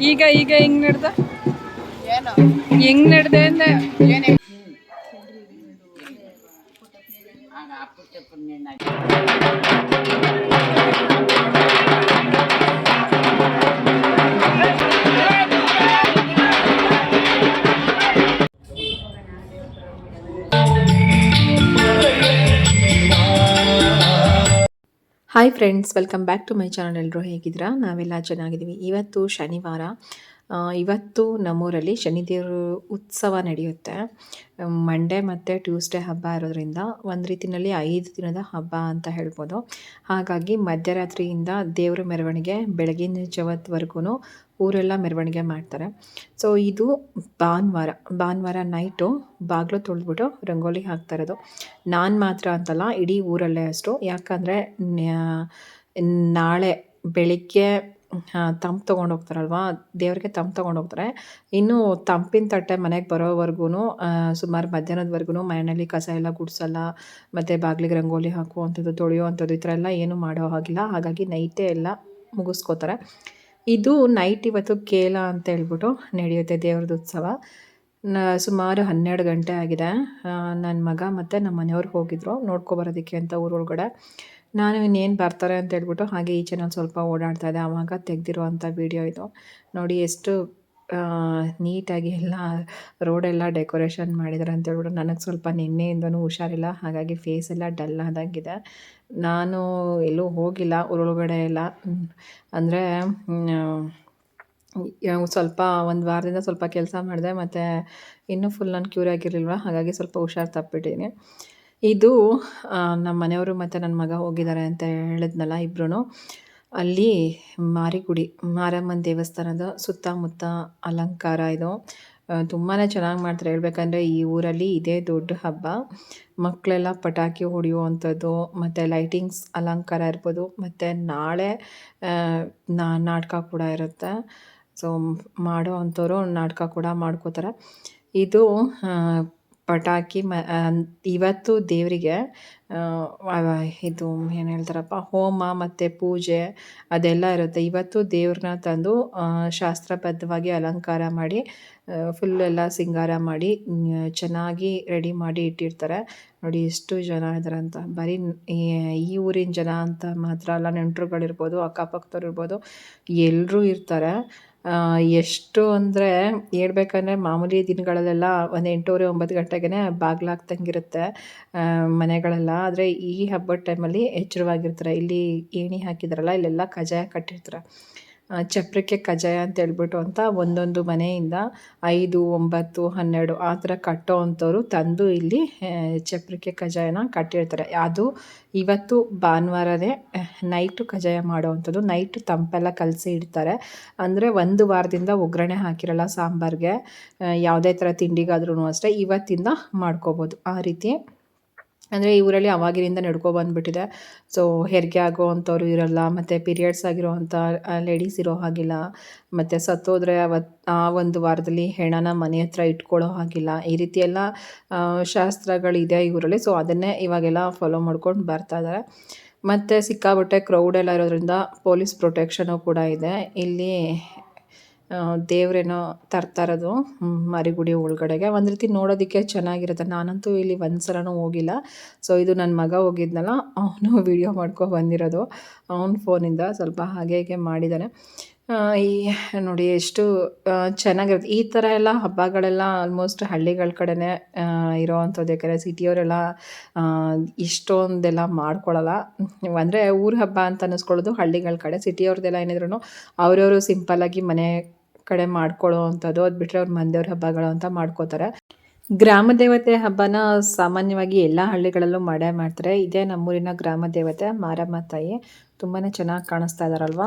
ಈಗ ಈಗ ಹೆಂಗ್ ನಡ್ದ ಏನು ಹೆಂಗ್ ನಡ್ದೆ ಅಂದೆ hi friends welcome back to my channel ಎಲ್ಲರೂ ಹೇಗಿದ್ದೀರಾ? ನಾವೆಲ್ಲ ಚೆನ್ನಾಗಿದ್ದೀವಿ. ಇವತ್ತು ಶನಿವಾರ. ಇವತ್ತು ನಮ್ಮೂರಲ್ಲಿ ಶನಿದೇವರು ಉತ್ಸವ ನಡೆಯುತ್ತೆ. ಮಂಡೇ ಮತ್ತು ಟ್ಯೂಸ್ಡೇ ಹಬ್ಬ ಇರೋದ್ರಿಂದ ಒಂದು ರೀತಿಯಲ್ಲಿ ಐದು ದಿನದ ಹಬ್ಬ ಅಂತ ಹೇಳ್ಬೋದು. ಹಾಗಾಗಿ ಮಧ್ಯರಾತ್ರಿಯಿಂದ ದೇವರ ಮೆರವಣಿಗೆ ಬೆಳಗಿನ ಜಾವತ್ವರೆಗೂ ಊರೆಲ್ಲ ಮೆರವಣಿಗೆ ಮಾಡ್ತಾರೆ. ಸೊ ಇದು ಭಾನುವಾರ ಭಾನುವಾರ ನೈಟು ಬಾಗಿಲು ತೊಳೆದ್ಬಿಟ್ಟು ರಂಗೋಲಿ ಹಾಕ್ತಾ ಇರೋದು. ನಾನು ಮಾತ್ರ ಅಂತಲ್ಲ, ಇಡೀ ಊರಲ್ಲೇ ಅಷ್ಟು. ಯಾಕಂದರೆ ನಾಳೆ ಬೆಳಿಗ್ಗೆ ತಂಪು ತೊಗೊಂಡು ಹೋಗ್ತಾರಲ್ವಾ? ದೇವರಿಗೆ ತಂಪು ತೊಗೊಂಡು ಹೋಗ್ತಾರೆ. ಇನ್ನು ತಂಪಿನ ತಟ್ಟೆ ಮನೆಗೆ ಬರೋವರೆಗೂ ಸುಮಾರು ಮಧ್ಯಾಹ್ನದವರೆಗೂ ಮನೆಯಲ್ಲಿ ಕಸ ಎಲ್ಲ ಗುಡಿಸಲ್ಲ, ಮತ್ತು ಬಾಗಿಲಿಗೆ ರಂಗೋಲಿ ಹಾಕುವಂಥದ್ದು, ತೊಳೆಯುವಂಥದ್ದು ಈ ಥರ ಎಲ್ಲ ಏನೂ ಮಾಡೋ ಹಾಗಿಲ್ಲ. ಹಾಗಾಗಿ ನೈಟೇ ಎಲ್ಲ ಮುಗಿಸ್ಕೋತಾರೆ. ಇದು ನೈಟ್ ಇವತ್ತು ಕೇಲ ಅಂತ ಹೇಳ್ಬಿಟ್ಟು ನಡೆಯುತ್ತೆ ದೇವ್ರದ್ದು ಉತ್ಸವ. ನ, ಸುಮಾರು ಹನ್ನೆರಡು ಗಂಟೆ ಆಗಿದೆ. ನನ್ನ ಮಗ ಮತ್ತು ನಮ್ಮ ಮನೆಯವ್ರು ಹೋಗಿದ್ರು. ನೋಡ್ಕೊಬರೋದಕ್ಕೆ ಅಂತ ಊರೊಳಗಡೆ ನಾನು ಇನ್ನೇನು ಬರ್ತಾರೆ ಅಂತ ಹೇಳ್ಬಿಟ್ಟು ಹಾಗೆ ಈಚೆನಲ್ಲಿ ಸ್ವಲ್ಪ ಓಡಾಡ್ತಾ ಇದೆ ಆವಾಗ ತೆಗೆದಿರುವಂಥ ವಿಡಿಯೋ ಇದು. ನೋಡಿ ಎಷ್ಟು ನೀಟಾಗಿ ಎಲ್ಲ ರೋಡೆಲ್ಲ ಡೆಕೋರೇಷನ್ ಮಾಡಿದ್ದಾರೆ ಅಂತ ಹೇಳ್ಬಿಟ್ಟು ನನಗೆ ಸ್ವಲ್ಪ ನಿನ್ನೆಯಿಂದನೂ ಹುಷಾರಿಲ್ಲ. ಹಾಗಾಗಿ ಫೇಸ್ ಎಲ್ಲ ಡಲ್ ಆದಂಗಿದೆ. ನಾನು ಎಲ್ಲೂ ಹೋಗಿಲ್ಲ ಊರೊಳಗಡೆ ಎಲ್ಲ. ಅಂದರೆ ಸ್ವಲ್ಪ ಒಂದು ವಾರದಿಂದ ಸ್ವಲ್ಪ ಕೆಲಸ ಮಾಡಿದೆ, ಮತ್ತು ಇನ್ನೂ ಫುಲ್ ನಾನು ಕ್ಯೂರ್ ಆಗಿರಲಿಲ್ವ? ಹಾಗಾಗಿ ಸ್ವಲ್ಪ ಹುಷಾರು ತಪ್ಪಿಟ್ಟಿದ್ದೀನಿ ಇದು ನಮ್ಮ ಮನೆಯವರು ಮತ್ತು ನನ್ನ ಮಗ ಹೋಗಿದ್ದಾರೆ ಅಂತ ಹೇಳಿದ್ನಲ್ಲ ಇಬ್ಬರೂ ಅಲ್ಲಿ ಮಾರಿಗುಡಿ, ಮಾರಮ್ಮನ ದೇವಸ್ಥಾನದ ಸುತ್ತಮುತ್ತ ಅಲಂಕಾರ ಇದು. ತುಂಬಾ ಚೆನ್ನಾಗಿ ಮಾಡ್ತಾರೆ. ಹೇಳ್ಬೇಕಂದ್ರೆ ಈ ಊರಲ್ಲಿ ಇದೇ ದೊಡ್ಡ ಹಬ್ಬ. ಮಕ್ಕಳೆಲ್ಲ ಪಟಾಕಿ ಹೊಡೆಯುವಂಥದ್ದು, ಮತ್ತು ಲೈಟಿಂಗ್ಸ್ ಅಲಂಕಾರ ಇರ್ಬೋದು, ಮತ್ತು ನಾಳೆ ನಾಟಕ ಕೂಡ ಇರುತ್ತೆ. ಸೊ ಮಾಡೋ ಅಂಥವ್ರು ನಾಟಕ ಕೂಡ ಮಾಡ್ಕೋತಾರೆ. ಇದು ಪಟಾಕಿ ಮ ಇವತ್ತು ದೇವರಿಗೆ ಇದು ಏನು ಹೇಳ್ತಾರಪ್ಪ, ಹೋಮ ಮತ್ತು ಪೂಜೆ ಅದೆಲ್ಲ ಇರುತ್ತೆ. ಇವತ್ತು ದೇವ್ರನ್ನ ತಂದು ಶಾಸ್ತ್ರಬದ್ಧವಾಗಿ ಅಲಂಕಾರ ಮಾಡಿ ಫುಲ್ ಎಲ್ಲ ಸಿಂಗಾರ ಮಾಡಿ ಚೆನ್ನಾಗಿ ರೆಡಿ ಮಾಡಿ ಇಟ್ಟಿರ್ತಾರೆ. ನೋಡಿ ಎಷ್ಟು ಜನ ಇದ್ದಾರೆ ಅಂತ. ಬರೀ ಈ- ಊರಿನ ಜನ ಅಂತ ಮಾತ್ರ ಅಲ್ಲ, ನೆಂಟರುಗಳಿರ್ಬೋದು, ಅಕ್ಕಪಕ್ಕದವ್ರು ಇರ್ಬೋದು ಎಲ್ಲರೂ ಇರ್ತಾರೆ. ಎಷ್ಟು ಅಂದರೆ ಹೇಳ್ಬೇಕಂದ್ರೆ ಮಾಮೂಲಿ ದಿನಗಳಲ್ಲೆಲ್ಲ ಒಂದು ಎಂಟೂವರೆ, ಒಂಬತ್ತು ಗಂಟೆಗೆ ಬಾಗಿಲಾಗ್ತಂಗಿರುತ್ತೆ ಮನೆಗಳೆಲ್ಲ. ಆದರೆ ಈ ಹಬ್ಬದ ಟೈಮಲ್ಲಿ ಎಚ್ಚರವಾಗಿರ್ತಾರೆ. ಇಲ್ಲಿ ಏಣಿ ಹಾಕಿದಾರಲ್ಲ, ಇಲ್ಲೆಲ್ಲ ಕಜಾಯ ಕಟ್ಟಿರ್ತಾರೆ. ಚಪ್ರಕ್ಕೆ ಕಜಾಯ ಅಂತ ಹೇಳ್ಬಿಟ್ಟು ಅಂತ ಒಂದೊಂದು ಮನೆಯಿಂದ ಐದು, ಒಂಬತ್ತು, ಹನ್ನೆರಡು ಆ ಥರ ಕಟ್ಟೋ ಅಂಥವ್ರು ತಂದು ಇಲ್ಲಿ ಚಪ್ರಕ್ಕೆ ಕಜಾಯನ ಕಟ್ಟಿರ್ತಾರೆ. ಅದು ಇವತ್ತು ಭಾನುವಾರನೇ ನೈಟು ಕಜಾಯ ಮಾಡೋವಂಥದ್ದು ನೈಟ್ ತಂಪೆಲ್ಲ ಕಲಸಿ ಇಡ್ತಾರೆ. ಅಂದರೆ ಒಂದು ವಾರದಿಂದ ಒಗ್ಗರಣೆ ಹಾಕಿರಲ್ಲ ಸಾಂಬಾರಿಗೆ. ಯಾವುದೇ ಥರ ತಿಂಡಿಗಾದ್ರೂ ಅಷ್ಟೇ ಇವತ್ತಿಂದ ಮಾಡ್ಕೋಬೋದು. ಆ ರೀತಿ ಅಂದರೆ ಈ ಊರಲ್ಲಿ ಅವಾಗಿನಿಂದ ನಡ್ಕೊ ಬಂದುಬಿಟ್ಟಿದೆ. ಸೊ ಹೆರಿಗೆ ಆಗೋ ಅಂಥವ್ರು ಇರಲ್ಲ, ಮತ್ತು ಪೀರಿಯಡ್ಸ್ ಆಗಿರೋವಂಥ ಲೇಡೀಸ್ ಇರೋ ಹಾಗಿಲ್ಲ, ಮತ್ತು ಸತ್ತೋದ್ರೆ ಅವತ್ತು ಆ ಒಂದು ವಾರದಲ್ಲಿ ಹೆಣನ ಮನೆ ಹತ್ರ ಇಟ್ಕೊಳ್ಳೋ ಹಾಗಿಲ್ಲ. ಈ ರೀತಿ ಎಲ್ಲ ಶಾಸ್ತ್ರಗಳಿದೆ ಊರಲ್ಲಿ. ಸೊ ಅದನ್ನೇ ಇವಾಗೆಲ್ಲ ಫಾಲೋ ಮಾಡ್ಕೊಂಡು ಬರ್ತಾ ಇದ್ದಾರೆ. ಮತ್ತು ಸಿಕ್ಕಾಬಟ್ಟೆ ಕ್ರೌಡ್ ಎಲ್ಲ ಇರೋದ್ರಿಂದ ಪೊಲೀಸ್ ಪ್ರೊಟೆಕ್ಷನು ಕೂಡ ಇದೆ. ಇಲ್ಲಿ ದೇವ್ರೇನೋ ತರ್ತಾ ಇರೋದು ಹ್ಮ್, ಮಾರಿಗುಡಿ ಒಳಗಡೆಗೆ. ಒಂದು ರೀತಿ ನೋಡೋದಕ್ಕೆ ಚೆನ್ನಾಗಿರುತ್ತೆ. ನಾನಂತೂ ಇಲ್ಲಿ ಒಂದು ಸಲನೂ ಹೋಗಿಲ್ಲ. ಸೊ ಇದು ನನ್ನ ಮಗ ಹೋಗಿದ್ನಲ್ಲ ಅವನು ವಿಡಿಯೋ ಮಾಡ್ಕೊ ಬಂದಿರೋದು. ಅವನ ಫೋನಿಂದ ಸ್ವಲ್ಪ ಹಾಗೆ ಹೀಗೆ ಮಾಡಿದ್ದಾನೆ ಈ ನೋಡಿ ಎಷ್ಟು ಚೆನ್ನಾಗಿರುತ್ತೆ. ಈ ಥರ ಎಲ್ಲ ಹಬ್ಬಗಳೆಲ್ಲ ಆಲ್ಮೋಸ್ಟ್ ಹಳ್ಳಿಗಳ ಕಡೆನೇ ಇರೋವಂಥದ್ದು ಯಾಕಂದರೆ ಸಿಟಿಯವರೆಲ್ಲ ಇಷ್ಟೊಂದೆಲ್ಲ ಮಾಡ್ಕೊಳ್ಳಲ್ಲ ಅಂದರೆ ಊರ ಹಬ್ಬ ಅಂತ ಅನ್ನಿಸ್ಕೊಳ್ಳೋದು ಹಳ್ಳಿಗಳ ಕಡೆ. ಸಿಟಿಯವ್ರದ್ದೆಲ್ಲ ಏನಿದ್ರು ಅವರವರು ಸಿಂಪಲ್ಲಾಗಿ ಮನೆ ಕಡೆ ಮಾಡ್ಕೊಳ್ಳೋ ಅಂಥದ್ದು, ಅದು ಬಿಟ್ಟರೆ ಅವ್ರ ಮಂದೇವ್ರ ಹಬ್ಬಗಳು ಅಂತ ಮಾಡ್ಕೋತಾರೆ. ಗ್ರಾಮ ದೇವತೆ ಹಬ್ಬನ ಸಾಮಾನ್ಯವಾಗಿ ಎಲ್ಲ ಹಳ್ಳಿಗಳಲ್ಲೂ ಮಾಡೇ ಮಾಡ್ತಾರೆ. ಇದೇ ನಮ್ಮೂರಿನ ಗ್ರಾಮ ದೇವತೆ ಮಾರಮ್ಮ ತಾಯಿ. ತುಂಬಾ ಚೆನ್ನಾಗಿ ಕಾಣಿಸ್ತಾ ಇದ್ದಾರಲ್ವಾ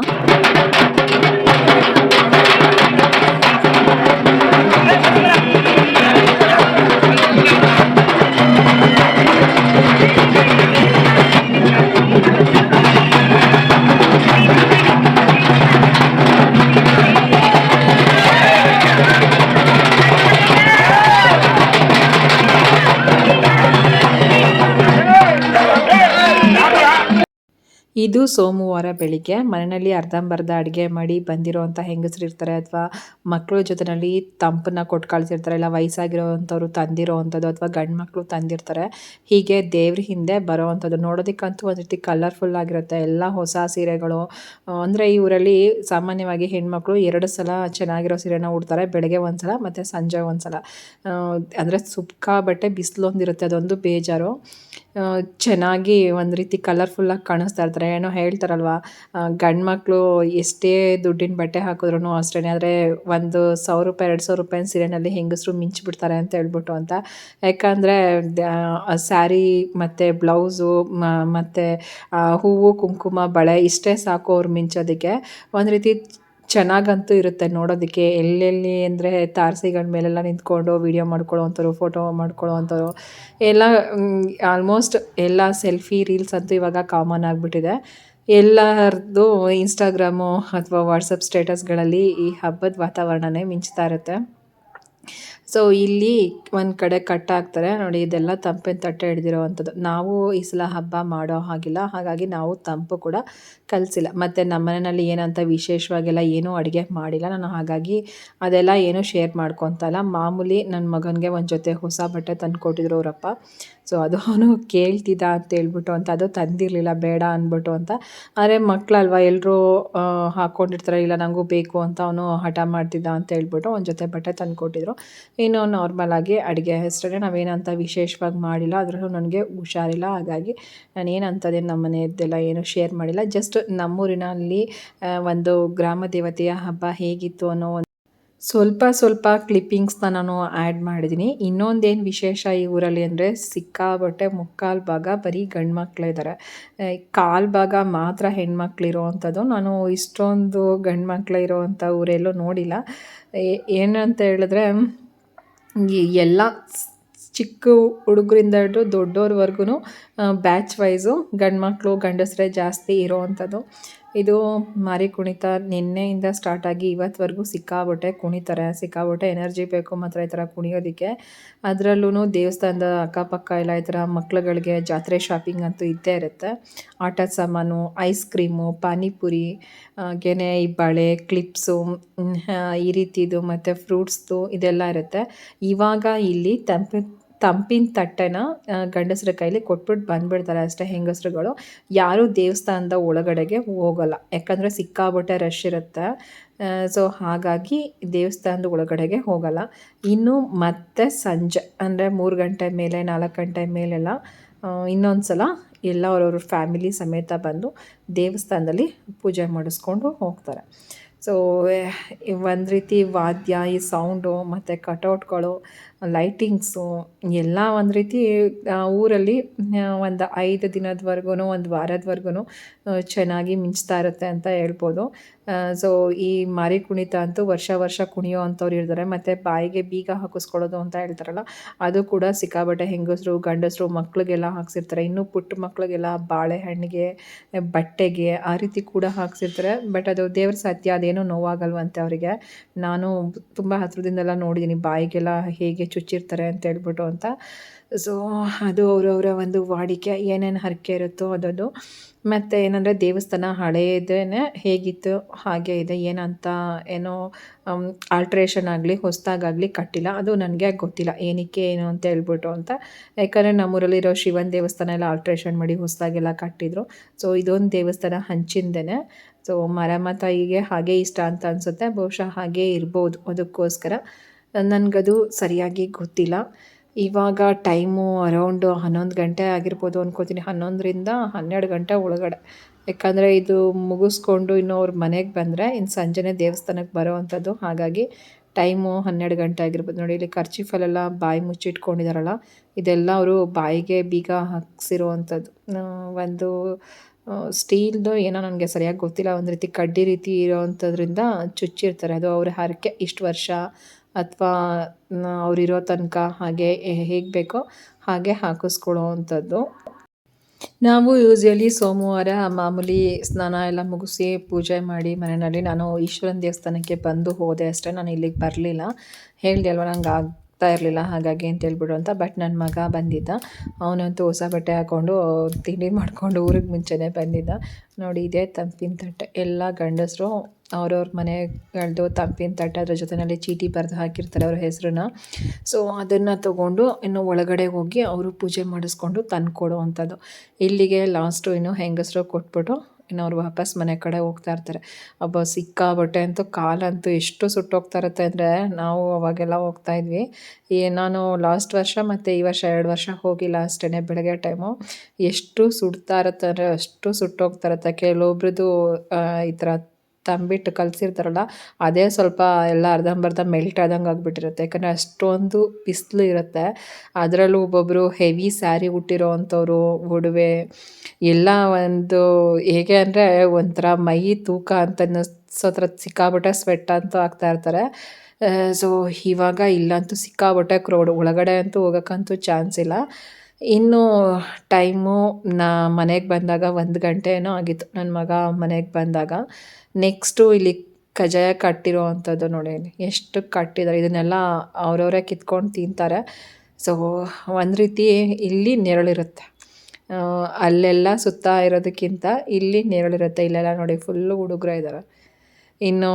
ಇದು ಸೋಮವಾರ ಬೆಳಿಗ್ಗೆ ಮನೆಯಲ್ಲಿ ಅರ್ಧಂಬರ್ಧ ಅಡುಗೆ ಮಾಡಿ ಬಂದಿರೋವಂಥ ಹೆಂಗಸರು ಇರ್ತಾರೆ ಅಥವಾ ಮಕ್ಕಳ ಜೊತೆಯಲ್ಲಿ ತಂಪನ್ನ ಕೊಟ್ಟು ಕಳಿಸಿರ್ತಾರೆ ಇಲ್ಲ ವಯಸ್ಸಾಗಿರೋವಂಥವ್ರು ತಂದಿರೋ ಅಂಥದ್ದು ಅಥವಾ ಗಂಡು ಮಕ್ಕಳು ತಂದಿರ್ತಾರೆ, ಹೀಗೆ ದೇವ್ರ ಹಿಂದೆ ಬರೋವಂಥದ್ದು. ನೋಡೋದಕ್ಕಂತೂ ಒಂದು ರೀತಿ ಕಲರ್ಫುಲ್ ಆಗಿರುತ್ತೆ. ಎಲ್ಲ ಹೊಸ ಸೀರೆಗಳು ಅಂದರೆ ಈ ಊರಲ್ಲಿ ಸಾಮಾನ್ಯವಾಗಿ ಹೆಣ್ಮಕ್ಳು ಎರಡು ಸಲ ಚೆನ್ನಾಗಿರೋ ಸೀರೆನ ಉಡ್ತಾರೆ, ಬೆಳಗ್ಗೆ ಒಂದು ಸಲ ಮತ್ತು ಸಂಜೆ ಒಂದು ಸಲ. ಅಂದರೆ ಬಟ್ಟೆ ಬಿಸಿಲೊಂದಿರುತ್ತೆ, ಅದೊಂದು ಬೇಜಾರು. ಚೆನ್ನಾಗಿ ಒಂದು ರೀತಿ ಕಲರ್ಫುಲ್ಲಾಗಿ ಕಾಣಿಸ್ತಾ ಇರ್ತಾರೆ. ಏನೋ ಹೇಳ್ತಾರಲ್ವ ಗಂಡು ಮಕ್ಕಳು ಎಷ್ಟೇ ದುಡ್ಡಿನ ಬಟ್ಟೆ ಹಾಕಿದ್ರು ಅಷ್ಟೇ ಆದರೆ ಒಂದು ಸಾವಿರ ರೂಪಾಯಿ, ಎರಡು ಸಾವಿರ ರೂಪಾಯಿ ಸೀರೆನಲ್ಲಿ ಹೆಂಗಸರು ಮಿಂಚಿಬಿಡ್ತಾರೆ ಅಂತ ಹೇಳ್ಬಿಟ್ಟು ಅಂತ. ಯಾಕಂದರೆ ಸ್ಯಾರಿ ಮತ್ತು ಬ್ಲೌಸು ಮತ್ತು ಹೂವು, ಕುಂಕುಮ, ಬಳೆ ಇಷ್ಟೇ ಸಾಕು ಅವ್ರು ಮಿಂಚೋದಕ್ಕೆ. ಒಂದು ರೀತಿ ಚೆನ್ನಾಗಂತೂ ಇರುತ್ತೆ ನೋಡೋದಕ್ಕೆ. ಎಲ್ಲೆಲ್ಲಿ ಅಂದರೆ ತಾರಸಿಗಳ ಮೇಲೆಲ್ಲ ನಿಂತ್ಕೊಂಡು ವೀಡಿಯೋ ಮಾಡ್ಕೊಳ್ಳೋವಂಥವ್ರು ಫೋಟೋ ಮಾಡ್ಕೊಳ್ಳೋವಂಥವ್ರು. ಎಲ್ಲ ಆಲ್ಮೋಸ್ಟ್ ಎಲ್ಲ ಸೆಲ್ಫಿ ರೀಲ್ಸ್ ಅಂತೂ ಇವಾಗ ಕಾಮನ್ ಆಗಿಬಿಟ್ಟಿದೆ. ಎಲ್ಲರದ್ದು ಇನ್ಸ್ಟಾಗ್ರಾಮು ಅಥವಾ ವಾಟ್ಸಪ್ ಸ್ಟೇಟಸ್ಗಳಲ್ಲಿ ಈ ಹಬ್ಬದ ವಾತಾವರಣನೇ ಮಿಂಚ್ತಾ ಇರುತ್ತೆ. ಸೊ ಇಲ್ಲಿ ಒಂದು ಕಡೆ ಕಟ್ ಹಾಕ್ತಾರೆ ನೋಡಿ, ಇದೆಲ್ಲ ತಂಪಿನ ತಟ್ಟೆ ಹಿಡ್ದಿರೋವಂಥದ್ದು ನಾವು ಈ ಸಲ ಹಬ್ಬ ಮಾಡೋ ಹಾಗಿಲ್ಲ. ಹಾಗಾಗಿ ನಾವು ತಂಪು ಕೂಡ ಕಲಿಸಿಲ್ಲ. ಮತ್ತು ನಮ್ಮ ಮನೆಯಲ್ಲಿ ಏನಂತ ವಿಶೇಷವಾಗೆಲ್ಲ, ಏನೂ ಅಡುಗೆ ಮಾಡಿಲ್ಲ. ನಾನು ಹಾಗಾಗಿ ಅದೆಲ್ಲ ಏನೂ ಶೇರ್ ಮಾಡ್ಕೊತಲ್ಲ ಮಾಮೂಲಿ ನನ್ನ ಮಗನಿಗೆ ಒಂದು ಜೊತೆ ಹೊಸ ಬಟ್ಟೆ ತಂದು ಕೊಟ್ಟಿದ್ರು ಅವರಪ್ಪ. ಸೊ ಅದು ಅವನು ಕೇಳ್ತಿದ್ದ ಅಂತ ಹೇಳ್ಬಿಟ್ಟು ಅಂತ, ಅದು ತಂದಿರಲಿಲ್ಲ, ಬೇಡ ಅಂದ್ಬಿಟ್ಟು ಅಂತ. ಆದರೆ ಮಕ್ಕಳಲ್ವ ಎಲ್ಲರೂ ಹಾಕ್ಕೊಂಡಿರ್ತಾರೆ ಇಲ್ಲ ನನಗೂ ಬೇಕು ಅಂತ ಅವನು ಹಠ ಮಾಡ್ತಿದ್ದ ಅಂತ ಹೇಳ್ಬಿಟ್ಟು ಒಂದು ಜೊತೆ ಬಟ್ಟೆ ತಂದು ಕೊಟ್ಟಿದ್ರು ಇನ್ನು ನಾರ್ಮಲಾಗಿ ಅಡುಗೆ ಹೆಸರೇ ನಾವೇನಂತ ವಿಶೇಷವಾಗಿ ಮಾಡಿಲ್ಲ ಅದರಲ್ಲೂ ನನಗೆ ಹುಷಾರಿಲ್ಲ. ಹಾಗಾಗಿ ನಾನು ಏನಂತದೇನು ನಮ್ಮ ಮನೆಯದ್ದೆಲ್ಲ ಏನು ಶೇರ್ ಮಾಡಿಲ್ಲ. ಜಸ್ಟ್ ನಮ್ಮೂರಿನಲ್ಲಿ ಒಂದು ಗ್ರಾಮ ದೇವತೆಯ ಹಬ್ಬ ಹೇಗಿತ್ತು ಅನ್ನೋ ಒಂದು ಸ್ವಲ್ಪ ಸ್ವಲ್ಪ ಕ್ಲಿಪ್ಪಿಂಗ್ಸ್ನ ನಾನು ಆ್ಯಡ್ ಮಾಡಿದ್ದೀನಿ. ಇನ್ನೊಂದೇನು ವಿಶೇಷ ಈ ಊರಲ್ಲಿ ಅಂದರೆ ಸಿಕ್ಕಾಬಟ್ಟೆ ಮುಕ್ಕಾಲು ಭಾಗ ಬರೀ ಗಂಡು ಮಕ್ಕಳಿದ್ದಾರೆ ಕಾಲು ಭಾಗ ಮಾತ್ರ ಹೆಣ್ಮಕ್ಳಿರೋವಂಥದ್ದು ನಾನು ಇಷ್ಟೊಂದು ಗಂಡು ಮಕ್ಕಳು ಇರೋವಂಥ ಊರೆಲ್ಲೂ ನೋಡಿಲ್ಲ. ಏನಂತ ಹೇಳಿದ್ರೆ ಎಲ್ಲ ಚಿಕ್ಕ ಹುಡುಗರಿಂದ ಹಿಡಿದು ದೊಡ್ಡೋರ್ವರ್ಗು ಬ್ಯಾಚ್ ವೈಸು ಗಂಡು ಮಕ್ಕಳು ಗಂಡಸರೇ ಜಾಸ್ತಿ ಇರೋವಂಥದ್ದು ಇದು ಮಾರಿ ಕುಣಿತ ನಿನ್ನೆಯಿಂದ ಸ್ಟಾರ್ಟಾಗಿ ಇವತ್ತುವರೆಗೂ ಸಿಕ್ಕಾಬಟ್ಟೆ ಕುಣಿತಾರೆ. ಸಿಕ್ಕಾಬಟ್ಟೆ ಎನರ್ಜಿ ಬೇಕು ಮಾತ್ರ ಈ ಥರ ಕುಣಿಯೋದಕ್ಕೆ. ಅದರಲ್ಲೂ ದೇವಸ್ಥಾನದ ಅಕ್ಕಪಕ್ಕ ಎಲ್ಲ ಈ ಥರ ಮಕ್ಕಳುಗಳಿಗೆ ಜಾತ್ರೆ ಶಾಪಿಂಗ್ ಅಂತೂ ಇದ್ದೇ ಇರುತ್ತೆ. ಆಟದ ಸಾಮಾನು ಐಸ್ ಕ್ರೀಮು ಪಾನಿಪುರಿ ಹಾಗೆಯೇ ಈ ಬಳೆ ಕ್ಲಿಪ್ಸು ಈ ರೀತಿದು ಮತ್ತು ಫ್ರೂಟ್ಸ್ದು ಇದೆಲ್ಲ ಇರುತ್ತೆ. ಇವಾಗ ಇಲ್ಲಿ ತಂಪು ತಂಪಿನ ತಟ್ಟೆನ ಗಂಡಸರ ಕೈಲಿ ಕೊಟ್ಬಿಟ್ಟು ಬಂದ್ಬಿಡ್ತಾರೆ ಅಷ್ಟೇ ಹೆಂಗಸರುಗಳು. ಯಾರೂ ದೇವಸ್ಥಾನದ ಒಳಗಡೆಗೆ ಹೋಗಲ್ಲ. ಯಾಕಂದರೆ ಸಿಕ್ಕಾಬಟ್ಟೆ ರಶ್ ಇರುತ್ತೆ. ಸೊ ಹಾಗಾಗಿ ದೇವಸ್ಥಾನದ ಒಳಗಡೆಗೆ ಹೋಗಲ್ಲ. ಇನ್ನು ಮತ್ತೆ ಸಂಜೆ, ಅಂದರೆ ಮೂರು ಗಂಟೆ ಮೇಲೆ, ನಾಲ್ಕು ಗಂಟೆ ಮೇಲೆಲ್ಲ ಇನ್ನೊಂದು ಸಲ ಎಲ್ಲ ಅವ್ರವ್ರ ಫ್ಯಾಮಿಲಿ ಸಮೇತ ಬಂದು ದೇವಸ್ಥಾನದಲ್ಲಿ ಪೂಜೆ ಮಾಡಿಸ್ಕೊಂಡು ಹೋಗ್ತಾರೆ. ಸೊ ಒಂದು ರೀತಿ ವಾದ್ಯ, ಈ ಸೌಂಡು ಮತ್ತು ಕಟೌಟ್ಗಳು ಲೈಟಿಂಗ್ಸು ಎಲ್ಲ ಒಂದು ರೀತಿ ಊರಲ್ಲಿ ಒಂದು ಐದು ದಿನದವರೆಗೂ ಒಂದು ವಾರದವರೆಗೂ ಚೆನ್ನಾಗಿ ಮಿಂಚ್ತಾ ಇರುತ್ತೆ ಅಂತ ಹೇಳ್ಬೋದು. ಸೊ ಈ ಮಾರಿ ಕುಣಿತ ಅಂತೂ ವರ್ಷ ವರ್ಷ ಕುಣಿಯೋ ಅಂಥವ್ರು ಇರ್ತಾರೆ. ಮತ್ತು ಬಾಯಿಗೆ ಬೀಗ ಹಾಕಿಸ್ಕೊಳ್ಳೋದು ಅಂತ ಹೇಳ್ತಾರಲ್ಲ, ಅದು ಕೂಡ ಸಿಕ್ಕಾಬಟ್ಟೆ ಹೆಂಗಸರು, ಗಂಡಸರು, ಮಕ್ಳಿಗೆಲ್ಲ ಹಾಕ್ಸಿರ್ತಾರೆ. ಇನ್ನು ಪುಟ್ಟ ಮಕ್ಳಿಗೆಲ್ಲ ಬಾಳೆಹಣ್ಣಿಗೆ, ಬಟ್ಟೆಗೆ ಆ ರೀತಿ ಕೂಡ ಹಾಕ್ಸಿರ್ತಾರೆ. ಬಟ್ ಅದು ದೇವ್ರ ಸತ್ಯ, ಅದೇನೋ ನೋವಾಗಲ್ವಂತೆ ಅವರಿಗೆ. ನಾನು ತುಂಬ ಹತ್ರದಿಂದೆಲ್ಲ ನೋಡಿದ್ದೀನಿ ಬಾಯಿಗೆಲ್ಲ ಹೇಗೆ ಚುಚ್ಚಿರ್ತಾರೆ ಅಂತ ಹೇಳ್ಬಿಟ್ಟು ಅಂತ. ಸೊ ಅದು ಅವರವರ ಒಂದು ವಾಡಿಕೆ, ಏನೇನು ಹರಕೆ ಇರುತ್ತೋ ಅದದು. ಮತ್ತು ಏನಂದರೆ ದೇವಸ್ಥಾನ ಹಳೆಯದೇನೆ ಹೇಗಿತ್ತು, ಹಾಗೆ ಇದೆ, ಏನಂತ ಏನೋ ಆಲ್ಟ್ರೇಷನ್ ಆಗಲಿ ಹೊಸದಾಗಲಿ ಕಟ್ಟಿಲ್ಲ. ಅದು ನನಗೆ ಗೊತ್ತಿಲ್ಲ, ಏನಕ್ಕೆ ಏನು ಅಂತ ಹೇಳ್ಬಿಟ್ಟು ಅಂತ. ಯಾಕಂದರೆ ನಮ್ಮೂರಲ್ಲಿರೋ ಶಿವನ ದೇವಸ್ಥಾನ ಎಲ್ಲ ಆಲ್ಟ್ರೇಷನ್ ಮಾಡಿ ಹೊಸದಾಗೆಲ್ಲ ಕಟ್ಟಿದ್ರು. ಸೊ ಇದೊಂದು ದೇವಸ್ಥಾನ ಹಂಚಿಂದೇ ಸೊ ಮರಮತಾಯಿಗೆ ಹಾಗೆ ಇಷ್ಟ ಅಂತ ಅನಿಸುತ್ತೆ. ಬಹುಶಃ ಹಾಗೇ ಇರ್ಬೋದು ಅದಕ್ಕೋಸ್ಕರ. ನನಗದು ಸರಿಯಾಗಿ ಗೊತ್ತಿಲ್ಲ. ಇವಾಗ ಟೈಮು ಅರೌಂಡು ಹನ್ನೊಂದು ಗಂಟೆ ಆಗಿರ್ಬೋದು ಅಂದ್ಕೋತೀನಿ ಹನ್ನೊಂದರಿಂದ ಹನ್ನೆರಡು ಗಂಟೆ ಒಳಗಡೆ. ಯಾಕಂದರೆ ಇದು ಮುಗಿಸ್ಕೊಂಡು ಇನ್ನು ಅವ್ರ ಮನೆಗೆ ಬಂದರೆ ಇನ್ನು ಸಂಜೆನೇ ದೇವಸ್ಥಾನಕ್ಕೆ ಬರೋ ಅಂಥದ್ದು. ಹಾಗಾಗಿ ಟೈಮು ಹನ್ನೆರಡು ಗಂಟೆ ಆಗಿರ್ಬೋದು. ನೋಡಿ, ಇಲ್ಲಿ ಖರ್ಚಿಫಲ್ಲೆಲ್ಲ ಬಾಯಿ ಮುಚ್ಚಿಟ್ಕೊಂಡಿದಾರಲ್ಲ, ಇದೆಲ್ಲ ಅವರು ಬಾಯಿಗೆ ಬೀಗ ಹಾಕ್ಸಿರೋ ಅಂಥದ್ದು. ಒಂದು ಸ್ಟೀಲ್ದು ಏನೋ ನನಗೆ ಸರಿಯಾಗಿ ಗೊತ್ತಿಲ್ಲ. ಒಂದು ರೀತಿ ಕಡ್ಡಿ ರೀತಿ ಇರೋವಂಥದ್ರಿಂದ ಚುಚ್ಚಿರ್ತಾರೆ. ಅದು ಅವ್ರ ಹರಕೆ ಇಷ್ಟು ವರ್ಷ ಅಥವಾ ಅವರಿರೋ ತನಕ ಹಾಗೆ ಹೇಗೆ ಬೇಕೋ ಹಾಗೆ ಹಾಕಿಸ್ಕೊಳ್ಳೋ ಅಂಥದ್ದು. ನಾವು ಯೂಸ್ವಲಿ ಸೋಮವಾರ ಮಾಮೂಲಿ ಸ್ನಾನ ಎಲ್ಲ ಮುಗಿಸಿ ಪೂಜೆ ಮಾಡಿ ಮನೆಯಲ್ಲಿ ನಾನು ಈಶ್ವರನ ದೇವಸ್ಥಾನಕ್ಕೆ ಬಂದು ಹೋದೆ ಅಷ್ಟೇ, ನಾನು ಇಲ್ಲಿಗೆ ಬರಲಿಲ್ಲ. ಹೇಳಿದೆ ಅಲ್ವ, ನಂಗೆ ಆಗ ಆಗ್ತಾ ಇರಲಿಲ್ಲ ಹಾಗಾಗಿ ಅಂತ ಹೇಳ್ಬಿಡು ಅಂತ. ಬಟ್ ನನ್ನ ಮಗ ಬಂದಿದ್ದ. ಅವನಂತೂ ಹೊಸ ಬಟ್ಟೆ ಹಾಕ್ಕೊಂಡು ತಿಂಡಿ ಮಾಡಿಕೊಂಡು ಊರಿಗೆ ಮುಂಚೆನೇ ಬಂದಿದ್ದ. ನೋಡಿ, ಇದೇ ತಂಪಿನ ತಟ್ಟೆ. ಎಲ್ಲ ಗಂಡಸರು ಅವ್ರವ್ರ ಮನೆಗಳದ್ದು ತಂಪಿನ ತಟ್ಟೆ, ಅದ್ರ ಜೊತೆಯಲ್ಲಿ ಚೀಟಿ ಬರೆದು ಹಾಕಿರ್ತಾರೆ ಅವ್ರ ಹೆಸರನ್ನ. ಸೊ ಅದನ್ನು ತಗೊಂಡು ಇನ್ನು ಒಳಗಡೆ ಹೋಗಿ ಅವರು ಪೂಜೆ ಮಾಡಿಸ್ಕೊಂಡು ತಂದು ಕೊಡೋ ಅಂಥದ್ದು. ಇಲ್ಲಿಗೆ ಲಾಸ್ಟು ಇನ್ನು ಹೆಂಗಸರು ಕೊಟ್ಬಿಟ್ಟು ಇನ್ನು ಅವ್ರು ವಾಪಸ್ ಮನೆ ಕಡೆ ಹೋಗ್ತಾ ಇರ್ತಾರೆ. ಅಬ್ಬ ಸಿಕ್ಕಾಬಟ್ಟೆ ಅಂತೂ ಕಾಲಂತೂ ಎಷ್ಟು ಸುಟ್ಟೋಗ್ತಾ ಇರುತ್ತೆ ಅಂದರೆ ನಾವು ಅವಾಗೆಲ್ಲ ಹೋಗ್ತಾ ಇದ್ವಿ. ಏ, ನಾನು ಲಾಸ್ಟ್ ವರ್ಷ ಮತ್ತು ಈ ವರ್ಷ ಎರಡು ವರ್ಷ ಹೋಗಿಲ್ಲ ಅಷ್ಟೇ ಬೆಳಗ್ಗೆ ಟೈಮು. ಎಷ್ಟು ಸುಡ್ತಾ ಇರುತ್ತೆ ಅಂದರೆ ಅಷ್ಟು ಸುಟ್ಟೋಗ್ತಾ ಇರುತ್ತೆ. ಕೆಲವೊಬ್ರದ್ದು ಈ ಥರ ತಂಬಿಟ್ಟು ಕಲಸಿರ್ತಾರಲ್ಲ, ಅದೇ ಸ್ವಲ್ಪ ಎಲ್ಲ ಅರ್ಧಂಬರ್ಧ ಮೆಲ್ಟ್ ಆದಂಗೆ ಆಗಿಬಿಟ್ಟಿರುತ್ತೆ. ಯಾಕಂದರೆ ಅಷ್ಟೊಂದು ಬಿಸಿಲು ಇರುತ್ತೆ. ಅದರಲ್ಲೂ ಒಬ್ಬೊಬ್ಬರು ಹೆವಿ ಸ್ಯಾರಿ ಉಟ್ಟಿರೋ ಅಂಥವ್ರು ಒಡವೆ, ಎಲ್ಲ ಒಂದು ಹೇಗೆ ಅಂದರೆ ಒಂಥರ ಮೈ ತೂಕ ಅಂತ ಅನ್ನಿಸೋ ಥರ ಸಿಕ್ಕಾಬಿಟ್ಟೆ ಸ್ವೆಟ್ ಅಂತೂ ಆಗ್ತಾ ಇರ್ತಾರೆ. ಸೊ ಇವಾಗ ಇಲ್ಲಂತೂ ಸಿಕ್ಕಾಬಿಟ್ಟೆ ಕ್ರೌಡ್ ಒಳಗಡೆ ಅಂತೂ ಹೋಗೋಕ್ಕಂತೂ ಚಾನ್ಸ್ ಇಲ್ಲ. ಇನ್ನು ಟೈಮು ನಾ ಮನೆಗೆ ಬಂದಾಗ ಒಂದು ಗಂಟೆ ಏನೋ ಆಗಿತ್ತು. ನನ್ನ ಮಗ ಮನೆಗೆ ಬಂದಾಗ ನೆಕ್ಸ್ಟು ಇಲ್ಲಿ ಕಜ್ಜಾಯ ಕಟ್ಟಿರೋ ಅಂಥದ್ದು ನೋಡಿ, ಎಷ್ಟು ಕಟ್ಟಿದ್ದಾರೆ ಇದನ್ನೆಲ್ಲ ಅವರವರೇ ಕಿತ್ಕೊಂಡು ತಿಂತಾರೆ. ಸೊ ಒಂದು ರೀತಿ ಇಲ್ಲಿ ನೆರಳಿರುತ್ತೆ. ಅಲ್ಲೆಲ್ಲ ಸುತ್ತ ಇರೋದಕ್ಕಿಂತ ಇಲ್ಲಿ ನೆರಳಿರುತ್ತೆ. ಇಲ್ಲೆಲ್ಲ ನೋಡಿ ಫುಲ್ಲು ಹುಡುಗರ ಇದ್ದಾರೆ ಇನ್ನು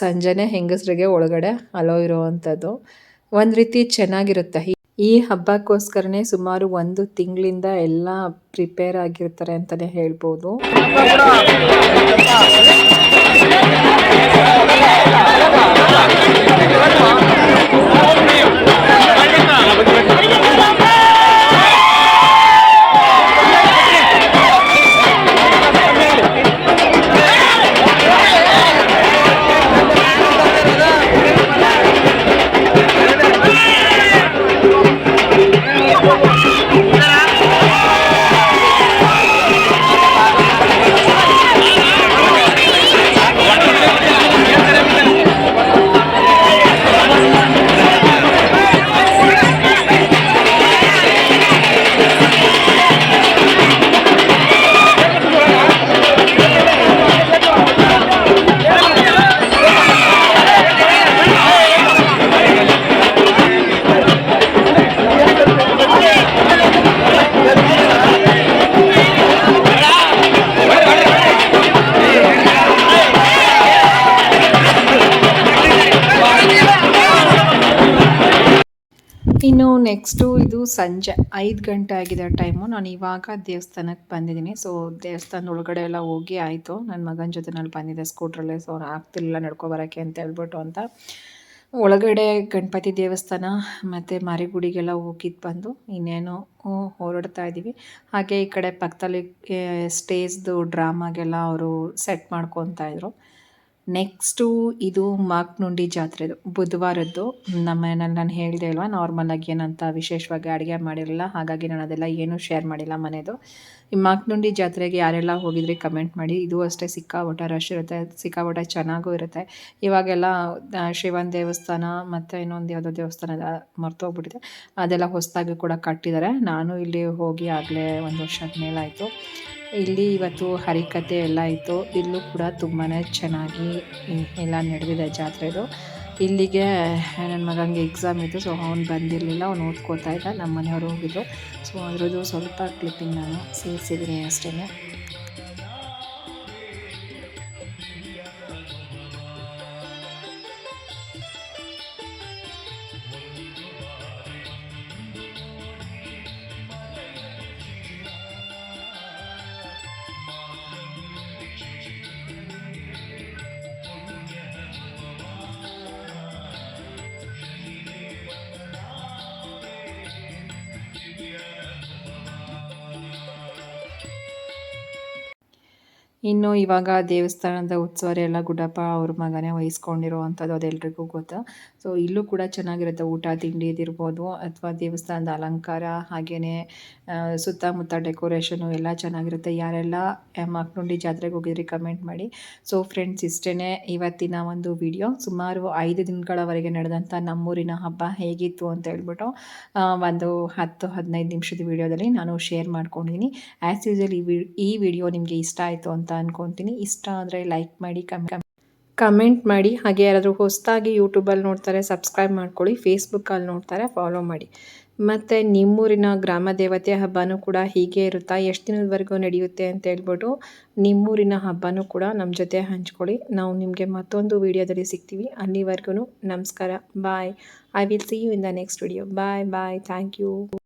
ಸಂಜೆನೆ ಹೆಂಗಸರಿಗೆ ಒಳಗಡೆ ಅಲೋ ಇರೋವಂಥದ್ದು ಒಂದು ರೀತಿ ಚೆನ್ನಾಗಿರುತ್ತೆ. ಈ ಹಬ್ಬಕ್ಕೋಸ್ಕರನೇ ಸುಮಾರು ಒಂದು ತಿಂಗಳಿಂದ ಎಲ್ಲ ಪ್ರಿಪೇರ್ ಆಗಿರ್ತಾರೆ ಅಂತಲೇ ಹೇಳ್ಬೋದು. ನೆಕ್ಸ್ಟು ಇದು ಸಂಜೆ ಐದು ಗಂಟೆ ಆಗಿದೆ ಟೈಮು. ನಾನು ಇವಾಗ ದೇವಸ್ಥಾನಕ್ಕೆ ಬಂದಿದ್ದೀನಿ. ಸೊ ದೇವಸ್ಥಾನದ ಒಳಗಡೆ ಎಲ್ಲ ಹೋಗಿ ಆಯಿತು. ನನ್ನ ಮಗನ ಜೊತೆ ನಾನು ಬಂದಿದ್ದೆ ಸ್ಕೂಟ್ರಲ್ಲೇ. ಸೊ, ಅವ್ರು ಆಗ್ತಿಲ್ಲ ನಡ್ಕೊಬರೋಕ್ಕೆ ಅಂತ ಹೇಳ್ಬಿಟ್ಟು ಅಂತ. ಒಳಗಡೆ ಗಣಪತಿ ದೇವಸ್ಥಾನ ಮತ್ತು ಮಾರಿಗುಡಿಗೆಲ್ಲ ಹೋಗಿದ್ದು ಬಂದು ಇನ್ನೇನು ಹೊರಡ್ತಾ ಇದ್ದೀವಿ. ಹಾಗೆ ಈ ಕಡೆ ಪಕ್ಕದಲ್ಲಿ ಸ್ಟೇಜ್ದು ಡ್ರಾಮಾಗೆಲ್ಲ ಅವರು ಸೆಟ್ ಮಾಡ್ಕೊತಾ ಇದ್ರು. ನೆಕ್ಸ್ಟು ಇದು ಮಾಕ್ನುಂಡಿ ಜಾತ್ರೆದು. ಬುಧವಾರದ್ದು ನಮ್ಮ ಮನೇಲಿ ನಾನು ಹೇಳಿದೆ ಅಲ್ವಾ ನಾರ್ಮಲಾಗಿ ಏನಂತ ವಿಶೇಷವಾಗಿ ಅಡುಗೆ ಮಾಡಿರಲಿಲ್ಲ ಹಾಗಾಗಿ ನಾನು ಅದೆಲ್ಲ ಏನೂ ಶೇರ್ ಮಾಡಿಲ್ಲ ಮನೆಯದು ಈ ಮಾಕ್ನುಂಡಿ ಜಾತ್ರೆಗೆ ಯಾರೆಲ್ಲ ಹೋಗಿದ್ರಿ ಕಮೆಂಟ್ ಮಾಡಿ. ಇದು ಅಷ್ಟೇ ಸಿಕ್ಕಾಪಟ್ಟೆ ರಶ್ ಇರುತ್ತೆ, ಸಿಕ್ಕಾಪಟ್ಟೆ ಚೆನ್ನಾಗೂ ಇರುತ್ತೆ. ಇವಾಗೆಲ್ಲ ಶಿವನ ದೇವಸ್ಥಾನ ಮತ್ತು ಇನ್ನೊಂದು ಯಾವುದೋ ದೇವಸ್ಥಾನ ಮರ್ತೋಗ್ಬಿಟ್ಟಿದೆ. ಅದೆಲ್ಲ ಹೊಸದಾಗಿ ಕೂಡ ಕಟ್ಟಿದ್ದಾರೆ ನಾನು ಇಲ್ಲಿ ಹೋಗಿ ಆಗಲೇ ಒಂದು ವರ್ಷದ ಮೇಲಾಯಿತು. ಇಲ್ಲಿ ಇವತ್ತು ಹರಿಕತೆ ಎಲ್ಲ ಇತ್ತು. ಇಲ್ಲೂ ಕೂಡ ತುಂಬಾ ಚೆನ್ನಾಗಿ ಎಲ್ಲ ನಡೆದಿದೆ ಜಾತ್ರೆದು ಇಲ್ಲಿಗೆ ನನ್ನ ಮಗನಿಗೆ ಎಕ್ಸಾಮ್ ಇತ್ತು ಸೊ ಅವ್ನು ಬಂದಿರಲಿಲ್ಲ. ಅವ್ನು ಓದ್ಕೋತಾ ಇದ್ದ. ನಮ್ಮ ಮನೆಯವರು ಹೋಗಿದ್ರು. ಸೊ ಅದ್ರದ್ದು ಸ್ವಲ್ಪ ಕ್ಲಿಪ್ಪಿಂಗ್ ನಾನು ಸೇರಿಸಿದ್ದೀನಿ ಅಷ್ಟೇ ಇನ್ನು ಇವಾಗ ದೇವಸ್ಥಾನದ ಉತ್ಸವರೆ ಎಲ್ಲ ಗುಡ್ಡಪ್ಪ ಅವ್ರ ಮಗನೇ ವಹಿಸ್ಕೊಂಡಿರೋ ಅಂಥದ್ದು ಅದೆಲ್ರಿಗೂ ಗೊತ್ತು. ಸೊ ಇಲ್ಲೂ ಕೂಡ ಚೆನ್ನಾಗಿರುತ್ತೆ ಊಟ, ತಿಂಡಿ ಇದಿರ್ಬೋದು. ಅಥವಾ ದೇವಸ್ಥಾನದ ಅಲಂಕಾರ ಹಾಗೆಯೇ ಸುತ್ತಮುತ್ತ ಡೆಕೋರೇಷನು ಎಲ್ಲ ಚೆನ್ನಾಗಿರುತ್ತೆ. ಯಾರೆಲ್ಲ ಮಕ್ಕಳುಂಡಿ ಜಾತ್ರೆಗೆ ಹೋಗಿದ್ರಿ ಕಮೆಂಟ್ ಮಾಡಿ. ಸೊ ಫ್ರೆಂಡ್ಸ್ ಇಷ್ಟೇ ಇವತ್ತಿನ ಒಂದು ವಿಡಿಯೋ. ಸುಮಾರು ಐದು ದಿನಗಳವರೆಗೆ ನಡೆದಂಥ ನಮ್ಮೂರಿನ ಹಬ್ಬ ಹೇಗಿತ್ತು ಅಂತ ಹೇಳ್ಬಿಟ್ಟು ಒಂದು ಹತ್ತು, ಹದಿನೈದು ನಿಮಿಷದ ವಿಡಿಯೋದಲ್ಲಿ ನಾನು ಶೇರ್ ಮಾಡ್ಕೊಂಡಿದ್ದೀನಿ. ಆ್ಯಸ್ ಯೂಸಲ್ ಈ ವಿಡಿಯೋ ನಿಮಗೆ ಇಷ್ಟ ಆಯಿತು ಅಂತ ಅನ್ಕೊತೀನಿ. ಇಷ್ಟ ಆದರೆ ಲೈಕ್ ಮಾಡಿ ಕಮೆಂಟ್ ಕಮೆಂಟ್ ಮಾಡಿ. ಹಾಗೆ ಯಾರಾದರೂ ಹೊಸದಾಗಿ ಯೂಟ್ಯೂಬಲ್ಲಿ ನೋಡ್ತಾರೆ ಸಬ್ಸ್ಕ್ರೈಬ್ ಮಾಡ್ಕೊಳ್ಳಿ. ಫೇಸ್ಬುಕ್ಕಲ್ಲಿ ನೋಡ್ತಾರೆ ಫಾಲೋ ಮಾಡಿ. ಮತ್ತು ನಿಮ್ಮೂರಿನ ಗ್ರಾಮ ದೇವತೆ ಹಬ್ಬನೂ ಕೂಡ ಹೀಗೆ ಇರುತ್ತಾ? ಎಷ್ಟು ದಿನದವರೆಗೂ ನಡೆಯುತ್ತೆ ಅಂತ ಹೇಳ್ಬಿಟ್ಟು ನಿಮ್ಮೂರಿನ ಹಬ್ಬನೂ ಕೂಡ ನಮ್ಮ ಜೊತೆ ಹಂಚ್ಕೊಳ್ಳಿ. ನಾವು ನಿಮಗೆ ಮತ್ತೊಂದು ವಿಡಿಯೋದಲ್ಲಿ ಸಿಗ್ತೀವಿ. ಅಲ್ಲಿವರೆಗೂ ನಮಸ್ಕಾರ. Bye I will see you in the next video bye bye thank you